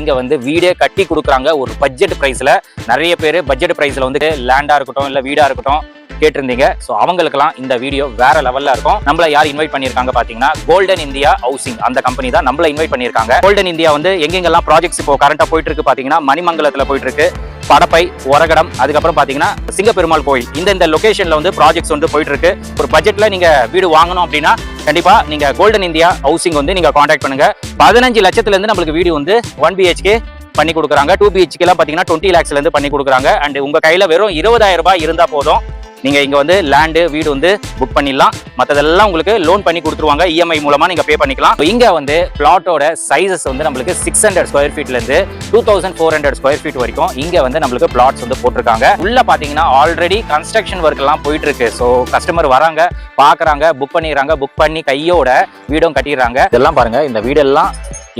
இங்க வந்து வீடே கட்டி கொடுக்குறாங்க. ஒரு பட்ஜெட் பிரைஸ்ல நிறைய பேர் பட்ஜெட் பிரைஸ்ல வந்து லேண்டா இருக்கட்டும் இல்ல வீடா இருக்கட்டும் கேட்டிருந்தீங்க. ஸோ அவங்களுக்குலாம் இந்த வீடியோ வேற லெவலில் இருக்கும். நம்மள யார் இன்வைட் பண்ணியிருக்காங்க பார்த்தீங்கன்னா கோல்டன் இந்தியா ஹவுசிங் அந்த கம்பெனி தான் நம்மள இன்வைட் பண்ணியிருக்காங்க. கோல்டன் இந்தியா வந்து எங்கெங்கெல்லாம் ப்ராஜெக்ட்ஸ் இப்போ கரண்ட்டாக போயிட்டு இருக்கு பார்த்தீங்கன்னா மணிமங்கலத்தில் போயிட்டு இருக்கு. படப்பை ஒரகடம் அதுக்கப்புறம் பார்த்தீங்கன்னா சிங்கப்பெருமாள் கோயில். இந்த இந்த லொக்கேஷனில் வந்து ப்ராஜெக்ட்ஸ் வந்து போயிட்டு இருக்கு ஒரு பட்ஜெட்டில் நீங்கள் வீடு வாங்கணும் அப்படின்னா கண்டிப்பாக நீங்கள் கோல்டன் இந்தியா ஹவுசிங் வந்து நீங்கள் காண்டாக்ட் பண்ணுங்க. பதினஞ்சு லட்சத்துலேருந்து நம்மளுக்கு வீடு வந்து ஒன் பிஹெச்கே பண்ணி கொடுக்குறாங்க. டூ பிஹெச்கேலாம் பார்த்தீங்கன்னா டுவெண்ட்டி லேக்ஸ்லேருந்து பண்ணி கொடுக்குறாங்க. அண்ட் உங்கள் கையில் வெறும் இருபதாயிரம் ரூபாய் இருந்தால் போதும். நீங்கள் இங்கே வந்து லேண்டு வீடு வந்து புக் பண்ணிடலாம். மற்றதெல்லாம் உங்களுக்கு லோன் பண்ணி கொடுத்துருவாங்க. இஎம்ஐ மூலமாக நீங்கள் பே பண்ணிக்கலாம். இங்கே வந்து பிளாட்டோட சைஸஸ் வந்து நம்மளுக்கு six hundred square ஃபீட்லேருந்து two thousand four hundred square feet வரைக்கும் இங்கே வந்து நம்மளுக்கு பிளாட்ஸ் வந்து போட்டிருக்காங்க. உள்ளே பார்த்தீங்கன்னா ஆல்ரெடி கன்ஸ்ட்ரக்ஷன் ஒர்க்லாம் போயிட்டுருக்கு. ஸோ கஸ்டமர் வராங்க பார்க்குறாங்க புக் பண்ணிடுறாங்க புக் பண்ணி கையோட வீடும் கட்டிடுறாங்க. இதெல்லாம் பாருங்கள் இந்த வீடெல்லாம்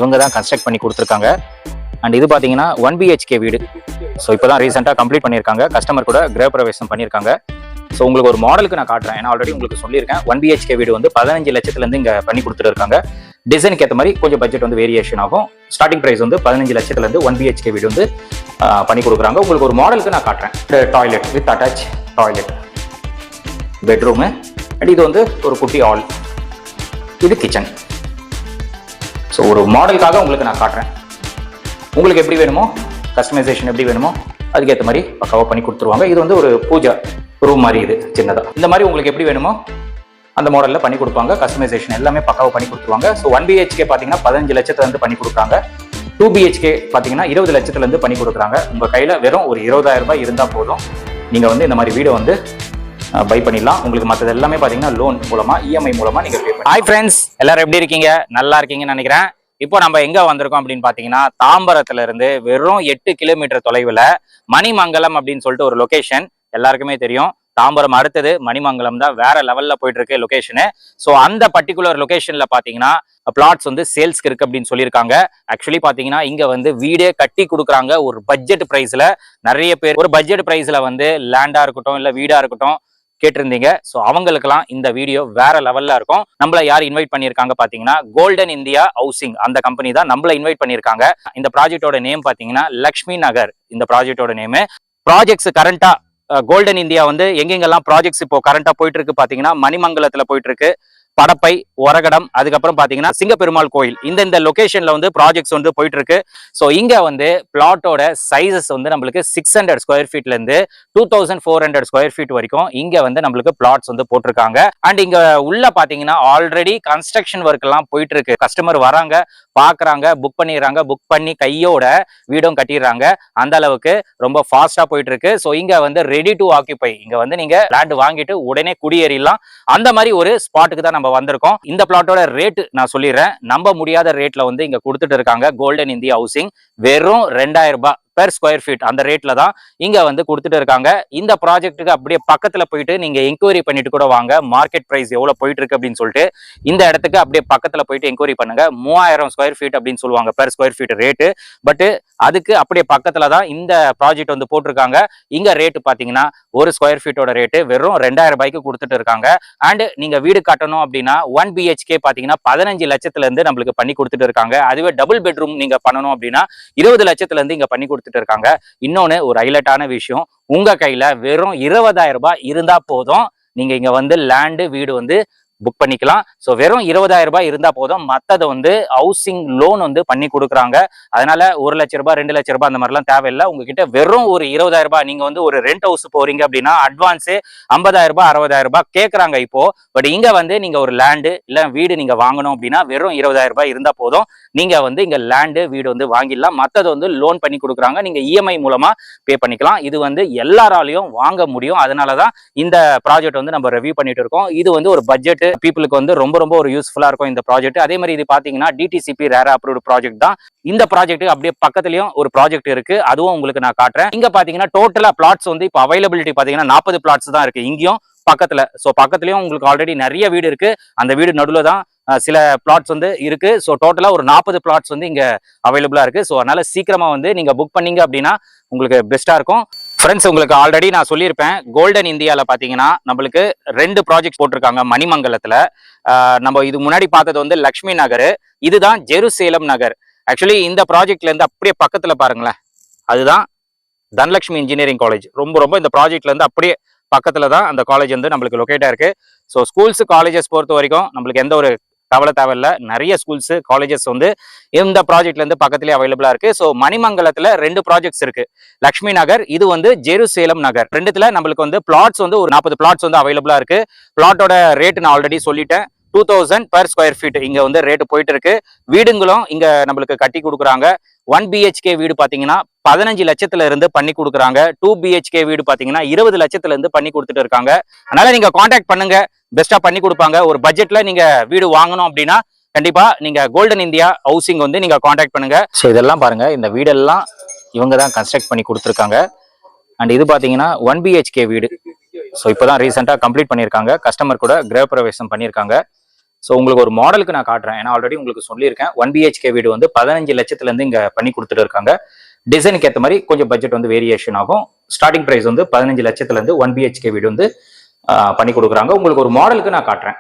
இவங்க தான் கன்ஸ்ட்ரக்ட் பண்ணி கொடுத்துருக்காங்க. அண்ட் இது பார்த்தீங்கன்னா ஒன் பிஹெச்கே வீடு. ஸோ இப்போ தான் ரீசெண்டாக கம்ப்ளீட் பண்ணியிருக்காங்க. கஸ்டமர் கூட கிரகப்பிரவேசம் பண்ணியிருக்காங்க. ஸோ உங்களுக்கு ஒரு மாடலுக்கு நான் காட்டுறேன். ஏன்னா ஆல்ரெடி உங்களுக்கு சொல்லியிருக்கேன். ஒன் பிஹெச்கே வீடு வந்து பதினஞ்சு லட்சத்துலேருந்து இங்கே பண்ணி கொடுத்துட்டு இருக்காங்க டிசைனுக்கு ஏற்ற மாதிரி கொஞ்சம் பட்ஜெட் வந்து வேரியேஷன் ஆகும். ஸ்டார்டிங் ப்ரைஸ் வந்து பதினஞ்சு லட்சத்துலேருந்து ஒன் பிஹெச்கே வீடு வந்து பண்ணி கொடுக்குறாங்க. உங்களுக்கு ஒரு மாடலுக்கு நான் காட்டுறேன். Toilet with attach toilet bedroom and இது வந்து ஒரு குட்டி ஹால் இது கிச்சன் ஸோ ஒரு மாடலுக்காக உங்களுக்கு நான் காட்டுறேன். உங்களுக்கு எப்படி வேணுமோ கஸ்டமைசேஷன் எப்படி வேணுமோ அதுக்கேற்ற மாதிரி பக்காவாக பண்ணி கொடுத்துருவாங்க. இது வந்து ஒரு பூஜா. ரூம் மாதிரி இது சின்னதாக இந்த மாதிரி உங்களுக்கு எப்படி வேணுமோ அந்த மாடலில் பண்ணி கொடுப்பாங்க. கஸ்டமைசேஷன் எல்லாமே பக்காவாக பண்ணி கொடுத்துருவாங்க. ஸோ ஒன் பிஹெச்கே பார்த்தீங்கன்னா பதினஞ்சு லட்சத்துலேருந்து பண்ணி கொடுக்குறாங்க. டூ பிஹெச்கே பார்த்தீங்கன்னா இருபது லட்சத்துலேருந்து பண்ணி கொடுக்குறாங்க. உங்கள் கையில் வெறும் ஒரு இருபதாயிரம் ரூபாய் இருந்தால் போதும். நீங்கள் வந்து இந்த மாதிரி வீடை வந்து பை பண்ணிடலாம். உங்களுக்கு மற்றது எல்லாமே பார்த்தீங்கன்னா லோன் மூலமா இஎம்ஐ மூலமா நீங்கள் பே ஹாய் ஃப்ரெண்ட்ஸ் எல்லாரும் எப்படி இருக்கீங்க? நல்லா இருக்கீங்கன்னு நினைக்கிறேன். இப்போ நம்ம எங்க வந்திருக்கோம் அப்படின்னு பாத்தீங்கன்னா தாம்பரத்துல இருந்து வெறும் எட்டு கிலோமீட்டர் தொலைவுல மணிமங்கலம் அப்படின்னு சொல்லிட்டு ஒரு லொகேஷன் எல்லாருக்குமே தெரியும். தாம்பரம் அடுத்தது மணிமங்கலம் தான் வேற லெவல்ல போயிட்டு இருக்கு லொகேஷனு ஸோ அந்த பர்டிகுலர் லொகேஷன்ல பாத்தீங்கன்னா பிளாட்ஸ் வந்து சேல்ஸ்க்கு இருக்கு அப்படின்னு சொல்லியிருக்காங்க. ஆக்சுவலி பாத்தீங்கன்னா இங்க வந்து வீடே கட்டி கொடுக்குறாங்க. ஒரு பட்ஜெட் பிரைஸ்ல நிறைய பேர் ஒரு பட்ஜெட் பிரைஸ்ல வந்து லேண்டா இருக்கட்டும் இல்ல வீடா இருக்கட்டும் கேட்டிருந்தீங்க. ஸோ அவங்களுக்குலாம் இந்த வீடியோ வேற லெவல்ல இருக்கும். நம்மள யார் இன்வைட் பண்ணியிருக்காங்க பாத்தீங்கன்னா கோல்டன் இந்தியா ஹவுசிங் அந்த கம்பெனி தான் நம்மள இன்வைட் பண்ணியிருக்காங்க. இந்த ப்ராஜெக்டோட நேம் பாத்தீங்கன்னா லக்ஷ்மி நகர் இந்த ப்ராஜெக்டோட நேமு ப்ராஜெக்ட்ஸ் கரண்டா கோல்டன் இந்தியா வந்து எங்கெங்கெல்லாம் ப்ராஜெக்ட்ஸ் இப்போ கரண்டா போயிட்டு இருக்கு பாத்தீங்கன்னா மணிமங்கலத்துல போயிட்டு இருக்கு. படப்பை ஒரகடம் அதுக்கப்புறம் பாத்தீங்கன்னா சிங்கப்பெருமாள் கோயில். இந்த இந்த லொகேஷன்ல வந்து ப்ராஜெக்ட்ஸ் வந்து போயிட்டு இருக்கு ஸோ இங்க வந்து பிளாட்டோட சைஸஸ் வந்து நம்மளுக்கு சிக்ஸ் ஹண்ட்ரட் ஸ்கொயர் ஃபீட்ல இருந்து two thousand four hundred square feet வரைக்கும் இங்க வந்து நம்மளுக்கு பிளாட்ஸ் வந்து போட்டிருக்காங்க. அண்ட் இங்க உள்ள பாத்தீங்கன்னா ஆல்ரெடி கன்ஸ்ட்ரக்ஷன் ஒர்க் எல்லாம் போயிட்டு இருக்கு கஸ்டமர் வராங்க பாக்குறாங்க புக் பண்ணிடுறாங்க புக் பண்ணி கையோட வீடும் கட்டிடுறாங்க. அந்த அளவுக்கு ரொம்ப ஃபாஸ்டா போயிட்டு இருக்கு ஸோ இங்க வந்து ரெடி டு ஆக்கியபை இங்க வந்து நீங்க லேண்ட் வாங்கிட்டு உடனே குடியேறிடலாம். அந்த மாதிரி ஒரு ஸ்பாட்டுக்கு தான் நம்ம வந்திருக்கோம். இந்த பிளாட்டோட ரேட் நான் சொல்லிடுறேன். நம்ப முடியாத ரேட்ல வந்து இங்க கொடுத்துட்டு இருக்காங்க. கோல்டன் இந்தியா ஹவுசிங் வெறும் ரெண்டாயிரம் ரூபாய். பெர் ஸ்கொயர் ஃபீட் அந்த ரேட்ல தான் இங்க வந்து கொடுத்துட்டு இருக்காங்க. இந்த ப்ராஜெக்ட்டுக்கு அப்படியே பக்கத்துல போயிட்டு நீங்க என்கொயரி பண்ணிட்டு கூட வாங்க. மார்க்கெட் பிரைஸ் எவ்வளவு போயிட்டு இருக்கு அப்படின்னு சொல்லிட்டு இந்த இடத்துக்கு அப்படியே பக்கத்துல போயிட்டு என்கொயரி பண்ணுங்க. மூவாயிரம் ஸ்கொயர் ஃபீட் அப்படின்னு சொல்லுவாங்க per square feet rate but அதுக்கு அப்படியே பக்கத்துல தான் இந்த ப்ராஜெக்ட் வந்து போட்டிருக்காங்க. இங்க ரேட்டு பாத்தீங்கன்னா ஒரு ஸ்கொயர் ஃபீட்டோட ரேட்டு வெறும் ரெண்டாயிரம் ரூபாய்க்கு கொடுத்துட்டு இருக்காங்க. அண்ட் நீங்க வீடு கட்டணும் அப்படின்னா ஒன் பிஹெச்கே பாத்தீங்கன்னா பதினஞ்சு லட்சத்துல இருந்து நம்மளுக்கு பண்ணி கொடுத்துட்டு இருக்காங்க. அதுவே டபுள் பெட்ரூம் நீங்க பண்ணணும் அப்படின்னா இருபது லட்சத்துல இருந்து இங்க பண்ணி கொடுத்துட்டு இருக்காங்க. இன்னொன்னு ஒரு ஹைலைட்டான விஷயம். உங்க கையில வெறும் இருபதாயிரம் ரூபாய் இருந்தா போதும். நீங்க இங்க வந்து லேண்டு வீடு வந்து புக் பண்ணிக்கலாம். ஸோ வெறும் இருபதாயிரம் ரூபாய் இருந்தால் போதும். மற்றதை வந்து ஹவுசிங் லோன் வந்து பண்ணி கொடுக்குறாங்க. அதனால ஒரு லட்ச ரூபாய் ரெண்டு லட்ச ரூபாய் அந்த மாதிரிலாம் தேவையில்லை. உங்ககிட்ட வெறும் ஒரு இருபதாயிரம் ரூபாய் நீங்க வந்து ஒரு ரெண்ட் ஹவுஸ் போறீங்க அப்படின்னா அட்வான்ஸு ஐம்பதாயிரம் ரூபாய் அறுபதாயிரம் ரூபாய் கேட்குறாங்க இப்போ. பட் இங்க வந்து நீங்க ஒரு லேண்டு இல்லை வீடு நீங்க வாங்கணும் அப்படின்னா வெறும் இருபதாயிரம் ரூபாய் இருந்தால் போதும். நீங்க வந்து இங்க லேண்டு வீடு வந்து வாங்கிடலாம். மற்றது வந்து லோன் பண்ணி கொடுக்குறாங்க. நீங்க இஎம்ஐ மூலமா பே பண்ணிக்கலாம். இது வந்து எல்லாராலையும் வாங்க முடியும். அதனால தான் இந்த ப்ராஜெக்ட் வந்து நம்ம ரிவ்யூ பண்ணிட்டு இருக்கோம். இது வந்து ஒரு பட்ஜெட்டு பீப்புளுக்கு வந்து ரொம்ப ரொம்ப ஒரு யூஸ்ஃபுல்லா இருக்கும் இந்த ப்ராஜெக்ட் அதே மாதிரி இது பார்த்தீங்கன்னா டிடிசிபி ரேரா அப்ரூவ்டு ப்ராஜெக்ட் தான். இந்த ப்ராஜெக்ட் அப்படியே பக்கத்துலயும் ஒரு ப்ராஜெக்ட் இருக்கு. அதுவும் உங்களுக்கு நான் காட்டுறேன். இங்க பாத்தீங்கன்னா டோட்டலா பிளாட்ஸ் வந்து இப்போ அவைலபிலிட்டி பாத்தீங்கன்னா நாற்பது பிளாட்ஸ் தான் இருக்கு. இங்கேயும் பக்கத்துல. ஸோ பக்கத்துலயும் உங்களுக்கு ஆல்ரெடி நிறைய வீடு இருக்கு. அந்த வீடு நடுவில் தான் சில பிளாட்ஸ் வந்து இருக்கு. ஸோ டோட்டலா ஒரு நாற்பது பிளாட்ஸ் வந்து இங்க அவைலபிளா இருக்கு. ஸோ அதனால சீக்கிரமா வந்து நீங்க புக் பண்ணீங்க அப்படின்னா உங்களுக்கு பெஸ்டா இருக்கும். ஃப்ரெண்ட்ஸ் உங்களுக்கு ஆல்ரெடி நான் சொல்லியிருப்பேன். கோல்டன் இந்தியாவில் பார்த்தீங்கன்னா நம்மளுக்கு ரெண்டு ப்ராஜெக்ட் போட்டிருக்காங்க மணிமங்கலத்தில். நம்ம இது முன்னாடி பார்த்தது வந்து லக்ஷ்மி நகர் இதுதான் ஜெருசேலம் நகர். ஆக்சுவலி இந்த ப்ராஜெக்ட்லேருந்து அப்படியே பக்கத்தில் பாருங்களேன். அதுதான் தனலட்சுமி இன்ஜினியரிங் காலேஜ் ரொம்ப ரொம்ப இந்த ப்ராஜெக்ட்லேருந்து அப்படியே பக்கத்தில் தான் அந்த காலேஜ் வந்து நம்மளுக்கு லொக்கேட்டாக இருக்குது ஸோ ஸ்கூல்ஸு காலேஜஸ் பொறுத்த வரைக்கும் நம்மளுக்கு எந்த ஒரு கவலை தேவையில்ல நிறைய ஸ்கூல்ஸ் காலேஜஸ் வந்து இந்த ப்ராஜெக்ட்ல இருந்து பக்கத்துலயே அவைலபிளா இருக்கு. ஸோ மணிமங்கலத்துல ரெண்டு ப்ராஜெக்ட்ஸ் இருக்கு. லக்ஷ்மி நகர் இது வந்து ஜெருசேலம் நகர். ரெண்டுத்துல நம்மளுக்கு வந்து பிளாட்ஸ் வந்து ஒரு நாற்பது பிளாட்ஸ் வந்து அவைலபிளா இருக்கு. பிளாட்டோட ரேட் நான் ஆல்ரெடி சொல்லிட்டேன். Two thousand per square feet இங்க வந்து ரேட்டு போயிட்டு இருக்கு. வீடுங்களும் இங்க நம்மளுக்கு கட்டி கொடுக்குறாங்க. ஒன் பிஹெச்கே வீடு பாத்தீங்கன்னா பதினஞ்சு லட்சத்துல இருந்து பண்ணி கொடுக்குறாங்க. டூ பிஹெச்கே வீடு பாத்தீங்கன்னா இருபது லட்சத்துல இருந்து பண்ணி கொடுத்துட்டு இருக்காங்க. அதனால நீங்க காண்டாக்ட் பண்ணுங்க. பெஸ்டா பண்ணி கொடுப்பாங்க. ஒரு பட்ஜெட்ல நீங்க வீடு வாங்கணும் அப்படின்னா கண்டிப்பா நீங்க கோல்டன் இந்தியா ஹவுசிங் வந்து நீங்க காண்டாக்ட் பண்ணுங்க. ஸோ இதெல்லாம் பாருங்க. இந்த வீடெல்லாம் இவங்க தான் கன்ஸ்ட்ரக்ட் பண்ணி கொடுத்துருக்காங்க. அண்ட் இது பாத்தீங்கன்னா ஒன் பிஹெச்கே வீடு. ஸோ இப்போதான் ரீசெண்டாக கம்ப்ளீட் பண்ணியிருக்காங்க. கஸ்டமர் கூட கிரகப்பிரவேசம் பண்ணியிருக்காங்க. ஸோ உங்களுக்கு ஒரு மாடலுக்கு நான் காட்டுறேன். ஏன்னா ஆல்ரெடி உங்களுக்கு சொல்லியிருக்கேன். ஒன் பிஹெச்கே வீடு வந்து பதினஞ்சு லட்சத்துலேருந்து இங்கே பண்ணி கொடுத்துட்டு இருக்காங்க. டிசைனுக்கு ஏற்ற மாதிரி கொஞ்சம் பட்ஜெட் வந்து வேரியேஷன் ஆகும். ஸ்டார்டிங் ப்ரைஸ் வந்து பதினஞ்சு லட்சத்துலேருந்து ஒன் பிஹெச்கே வீடு வந்து பண்ணி கொடுக்குறாங்க. உங்களுக்கு ஒரு மாடலுக்கு நான் காட்டுறேன்.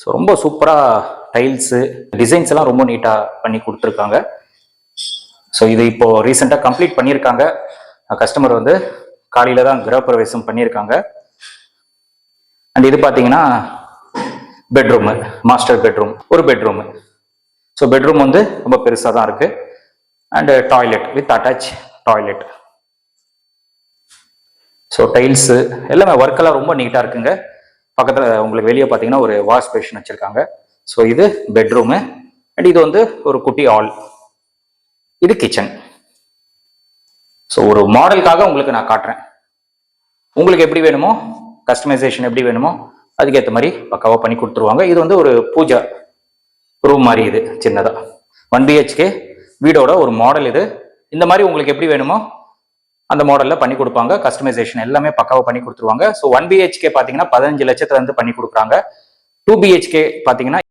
ஸோ ரொம்ப சூப்பராக டைல்ஸு டிசைன்ஸ் எல்லாம் ரொம்ப நீட்டாக பண்ணி கொடுத்துருக்காங்க. ஸோ இது இப்போ ரீசெண்டாக கம்ப்ளீட் பண்ணியிருக்காங்க. கஸ்டமர் வந்து காலையில் தான் கிரகப்பிரவேசம் பண்ணியிருக்காங்க. அண்ட் இது பார்த்தீங்கன்னா பெட்ரூமு மாஸ்டர் பெட்ரூம் ஒரு பெட்ரூமு ஸோ பெட்ரூம் வந்து ரொம்ப பெருசாக தான் இருக்குது and toilet with attach toilet so tiles எல்லாமே ஒர்க்கெல்லாம் ரொம்ப நீட்டாக இருக்குங்க. பக்கத்தில் உங்களுக்கு வெளியே பார்த்தீங்கன்னா ஒரு வாஷ் பேஷன் வச்சுருக்காங்க. ஸோ இது பெட்ரூமு அண்ட் இது வந்து ஒரு குட்டி ஹால் இது கிச்சன் ஸோ ஒரு மாடலுக்காக உங்களுக்கு நான் காட்டுறேன். உங்களுக்கு எப்படி வேணுமோ கஸ்டமைசேஷன் எப்படி வேணுமோ அதுக்கேற்ற மாதிரி பக்காவாக பண்ணி கொடுத்துருவாங்க. இது வந்து ஒரு பூஜா ரூம் மாதிரி இது சின்னதாக ஒன் பிஹெச்கே வீடோட ஒரு மாடல் இது. இந்த மாதிரி உங்களுக்கு எப்படி வேணுமோ அந்த மாடலில் பண்ணி கொடுப்பாங்க. கஸ்டமைசேஷன் எல்லாமே பக்காவாக பண்ணி கொடுத்துருவாங்க. ஸோ ஒன் பிஹெச்கே பார்த்தீங்கன்னா பதினஞ்சு லட்சத்துல இருந்து பண்ணி கொடுக்குறாங்க. டூ பிஹெச்கே பார்த்தீங்கன்னா